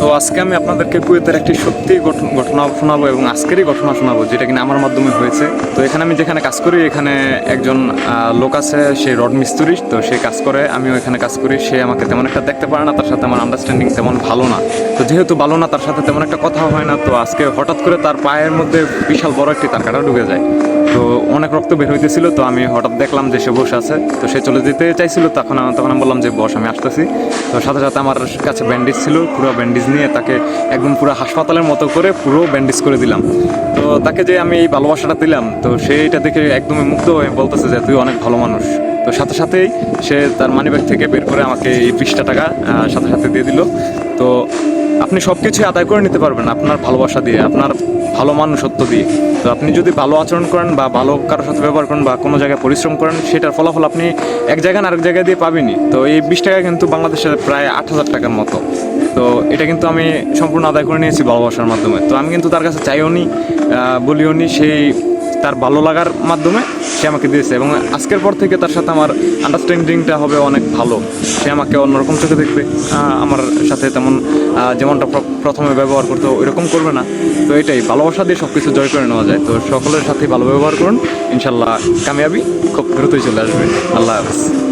তো আজকে আমি আপনাদেরকে কুয়েতের একটি সত্যি ঘটন- শোনাবো এবং আজকেরই ঘটনা শোনাবো, যেটা কিনা আমার মাধ্যমে হয়েছে। তো এখানে আমি যেখানে কাজ করি, এখানে একজন লোক আছে, সে রড মিস্ত্রি, তো সে কাজ করে, আমিও এখানে কাজ করি। সে আমাকে তেমন একটা দেখতে পারে না, তার সাথে আমার আন্ডারস্ট্যান্ডিং তেমন ভালো না। তো যেহেতু ভালো না, তার সাথে তেমন একটা কথা হয় না, তো আজকে হঠাৎ করে তার পায়ের মধ্যে বিশাল বড় একটি তার কাটা ঢুকে যায়। তো অনেক রক্ত বের হইতেছিল, তো আমি হঠাৎ দেখলাম যে সে বসে আছে। তো সে চলে যেতে চাইছিল, তখন তখন আমি বললাম যে, বস, আমি আসতেছি। তো সাথে সাথে আমার কাছে ব্যান্ডেজ ছিল, পুরো ব্যান্ডেজ নিয়ে তাকে একদম পুরো হাসপাতালের মতো করে পুরো ব্যান্ডেজ করে দিলাম। তো তাকে যে আমি এই ভালোবাসাটা দিলাম, তো সে এটা দেখে একদমই মুগ্ধ হয়ে বলতেছে যে, তুই অনেক ভালো মানুষ। তো সাথে সাথেই সে তার মানিব্যাগ থেকে বের করে আমাকে এই বিশটা টাকা সাথে সাথে দিয়ে দিল। তো আপনি সব কিছুই আদায় করে নিতে পারবেন আপনার ভালোবাসা দিয়ে, আপনার ভালো মানুষত্ব দিয়ে। তো আপনি যদি ভালো আচরণ করেন বা ভালো কারোর সাথে ব্যবহার করেন বা কোনো জায়গায় পরিশ্রম করেন, সেটার ফলাফল আপনি এক জায়গায় আরেক জায়গায় দিয়ে পাবেনই। তো এই বিশ টাকা কিন্তু বাংলাদেশের প্রায় আট হাজার টাকার মতো। তো এটা কিন্তু আমি সম্পূর্ণ আদায় করে নিয়েছি ভালোবাসার মাধ্যমে। তো আমি কিন্তু তার কাছে চাইও নি বলিও নি সেই তার ভালো লাগার মাধ্যমে সে আমাকে দিয়েছে এবং আজকের পর থেকে তার সাথে আমার আন্ডারস্ট্যান্ডিংটা হবে অনেক ভালো। সে আমাকে অন্যরকম চোখে দেখবে। আমার সাথে তেমন যেমনটা প্রথমে ব্যবহার করতো, ওইরকম করবে না। তো এটাই, ভালোবাসা দিয়ে সব কিছু জয় করে নেওয়া যায়। তো সকলের সাথে ভালো ব্যবহার করুন। ইনশাল্লাহ কামিয়াবি খুব দ্রুতই চলে আসবে। আল্লাহ হাফেজ।